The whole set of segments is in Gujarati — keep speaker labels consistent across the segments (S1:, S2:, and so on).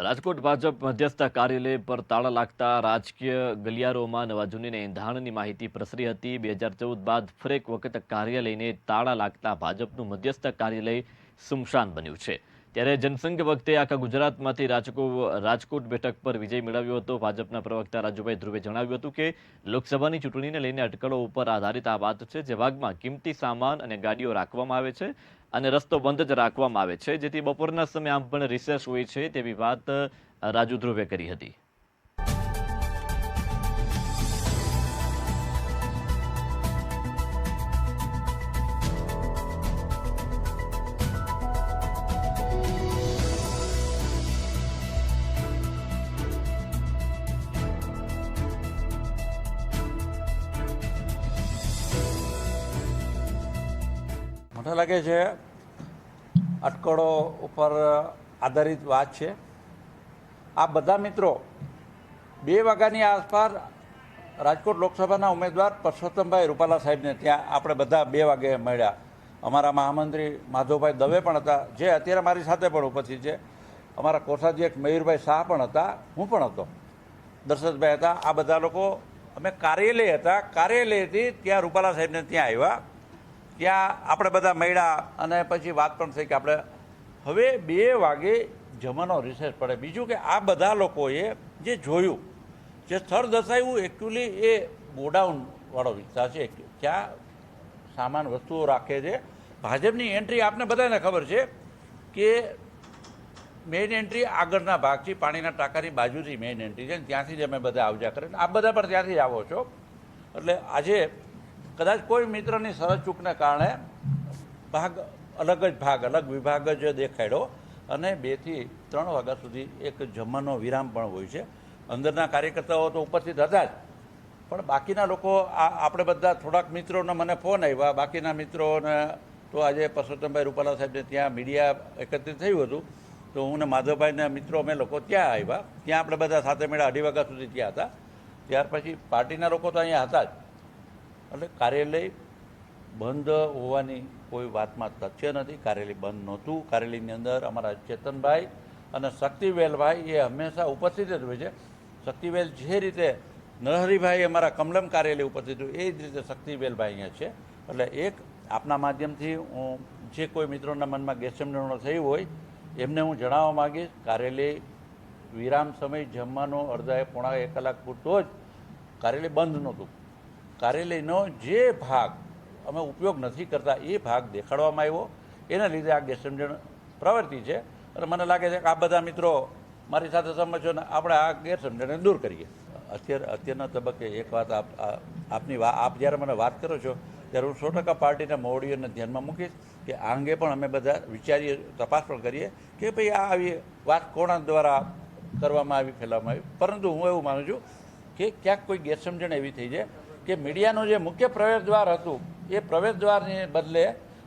S1: રાજકોટ ભાજપ મધ્યસ્થ કાર્યાલય પર તાળા લાગતા રાજકીય ગલિયારોમાં નવા જૂનીને એંધાણની માહિતી પ્રસરી હતી. બે હજાર ચૌદ બાદ ફરેક વખત કાર્યાલયને તાળા લાગતા ભાજપનું મધ્યસ્થ કાર્યાલય સુમશાન બન્યું છે. ત્યારે જનસંઘ વખતે આખા ગુજરાતમાંથી રાજકો, રાજકોટ બેઠક પર વિજય મેળવ્યો હતો. ભાજપના પ્રવક્તા રાજુભાઈ ધ્રુવે જણાવ્યું હતું કે, લોકસભાની ચૂંટણીને લઈને અટકળો ઉપર આધારિત આ વાત છે જે ભાગમાં કિંમતી સામાન અને ગાડીઓ રાખવામાં આવે છે અને રસ્તો બંધ જ રાખવામાં આવે છે, જેથી બપોરના સમયે આમ પણ રિસેસ હોય છે તેવી વાત રાજુ ધ્રુવે કરી હતી.
S2: મને લાગે છે અટકળો ઉપર આધારિત વાત છે. આ બધા મિત્રો બે વાગ્યાની આસપાસ રાજકોટ લોકસભાના ઉમેદવાર પરસોત્તમભાઈ રૂપાલા સાહેબને ત્યાં આપણે બધા બે વાગે મળ્યા. અમારા મહામંત્રી માધવભાઈ દવે પણ હતા, જે અત્યારે મારી સાથે પણ ઉપસ્થિત છે. અમારા કોષાધ્યક્ષ મયુરભાઈ શાહ પણ હતા, હું પણ હતો. દર્શનભાઈ હતા, આ બધા લોકો અમે કાર્યાલય હતા. કાર્યાલયથી ત્યાં રૂપાલા સાહેબને ત્યાં આવ્યા. ત્યાં આપણે બધા મળ્યા અને પછી વાત પણ થઈ કે આપણે હવે બે વાગે જમાનો રિસેસ પડે. બીજું કે આ બધા લોકોએ જે જોયું, જે સ્થળ દર્શાવ્યું એકચ્યુઅલી એ ગોડાઉનવાળો વિસ્તાર છે. ત્યાં સામાન વસ્તુઓ રાખે છે. ભાજપની એન્ટ્રી આપને બધાને ખબર છે કે મેઇન એન્ટ્રી આગળના ભાગથી પાણીના ટાંકાની બાજુથી મેઇન એન્ટ્રી છે ત્યાંથી જ અમે બધા આવજા કરે. આ બધા પણ ત્યાંથી જ આવો છો. એટલે આજે કદાચ કોઈ મિત્રની સરસ ચૂકને કારણે ભાગ, અલગ જ ભાગ, અલગ વિભાગ જ દેખાડ્યો અને બેથી ત્રણ વાગ્યા સુધી એક જમવાનો વિરામ પણ હોય છે. અંદરના કાર્યકર્તાઓ તો ઉપસ્થિત હતા જ. પણ બાકીના લોકો, આ આપણે બધા થોડાક મિત્રોને મને ફોન આવ્યા બાકીના મિત્રોને તો આજે પરસોત્તમભાઈ રૂપાલા સાહેબને ત્યાં મીડિયા એકત્રિત થયું હતું. તો હું ને માધવભાઈના મિત્રો, અમે લોકો ત્યાં આવ્યા ત્યાં આપણે બધા સાથે મેળા અઢી વાગ્યા સુધી ત્યાં હતા. ત્યાર પછી પાર્ટીના લોકો તો અહીંયા હતા જ. એટલે કાર્યાલય બંધ હોવાની કોઈ વાતમાં તથ્ય નથી. કાર્યાલય બંધ નહોતું. કાર્યાલયની અંદર અમારા ચેતનભાઈ અને શક્તિવેલભાઈ એ હંમેશા ઉપસ્થિત જ હોય છે. શક્તિવેલ જે રીતે નરહરિભાઈ અમારા કમલમ કાર્યાલય ઉપસ્થિત હોય, એ જ રીતે શક્તિવેલભાઈ અહીંયા છે. એટલે એક આપના માધ્યમથી હું જે કોઈ મિત્રોના મનમાં ગેરસમજણો થઈ હોય, એમને હું જણાવવા માગીશ. કાર્યાલય વિરામ સમય જમવાનો અડધા પોણા એક કલાક પૂરતો જ કાર્યાલય બંધ નહોતું. કાર્યાલયનો જે ભાગ અમે ઉપયોગ નથી કરતા એ ભાગ દેખાડવામાં આવ્યો. એના લીધે આ ગેરસમજણ પ્રવૃત્તિ છે. અને મને લાગે છે કે આ બધા મિત્રો મારી સાથે સમજો ને આપણે આ ગેરસમજણને દૂર કરીએ. અત્યારે અત્યારના તબક્કે એક વાત આપ આપની વા આપ જ્યારે મને વાત કરો છો, ત્યારે હું સો ટકા પાર્ટીના મોવડીઓને ધ્યાનમાં મૂકીશ કે આ અંગે પણ અમે બધા વિચારીએ, તપાસ પણ કરીએ કે ભાઈ આ આવી વાત કોણા દ્વારા કરવામાં આવી, ફેલાવવામાં આવી. પરંતુ હું એવું માનું છું કે ક્યાંક કોઈ ગેરસમજણ એવી થઈ છે કે મીડિયાનું જે મુખ્ય પ્રવેશદ્વાર હતું, એ પ્રવેશદ્વારને બદલે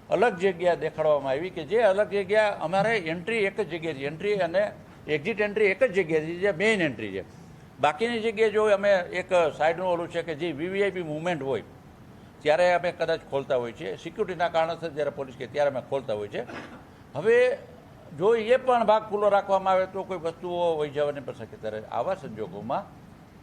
S2: અલગ જગ્યા દેખાડવામાં આવી કે જે અલગ જગ્યા અમારે એન્ટ્રી એક જ જગ્યાએ એન્ટ્રી અને એક્ઝિટ એન્ટ્રી એક જ જગ્યાએ છે, જે મેઇન એન્ટ્રી છે. બાકીની જગ્યાએ જો અમે એક સાઈડનું ઓલું છે કે જે વીવીઆઈપી મુવમેન્ટ હોય, ત્યારે અમે કદાચ ખોલતા હોય છે. સિક્યુરિટીના કારણસર જ્યારે પોલીસ કે ત્યારે અમે ખોલતા હોય છે. હવે જો એ પણ ભાગ ખુલ્લો રાખવામાં આવે તો કોઈ વસ્તુઓ વહી જવાની પણ શક્યતા રહે. આવા સંજોગોમાં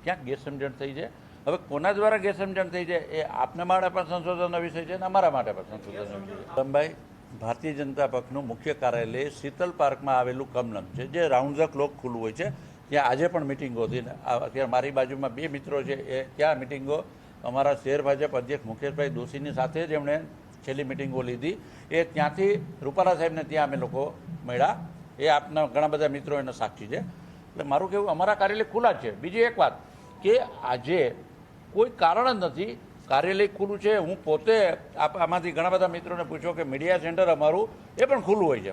S2: ક્યાંક ગેરસમજણ થઈ છે હવે કોના દ્વારા ગેરસમજણ થઈ છે એ આપના માટે પણ સંશોધનનો વિષય છે અને અમારા માટે પણ સંશોધનનો વિષય છે. ભારતીય જનતા પક્ષનું મુખ્ય કાર્યાલય શીતલ પાર્કમાં આવેલું કમલમ છે, જે રાઉન્ડ ધ ક્લોક ખુલ્લું હોય છે. ત્યાં આજે પણ મિટિંગો હતી ને અત્યારે મારી બાજુમાં બે મિત્રો છે, એ ત્યાં મિટિંગો અમારા શહેર ભાજપ અધ્યક્ષ મુકેશભાઈ દોશીની સાથે જ એમણે છેલ્લી મિટિંગો લીધી. એ ત્યાંથી રૂપાલા સાહેબને ત્યાં અમે લોકો મળ્યા. એ આપના ઘણા બધા મિત્રો એના સાક્ષી છે. એટલે મારું કહેવું, અમારા કાર્યાલય ખુલ્લા છે. બીજી એક વાત કે આજે કોઈ કારણ જ નથી. કાર્યાલય ખુલ્લું છે. હું પોતે આમાંથી ઘણા બધા મિત્રોને પૂછ્યો કે મીડિયા સેન્ટર અમારું એ પણ ખુલ્લું હોય છે.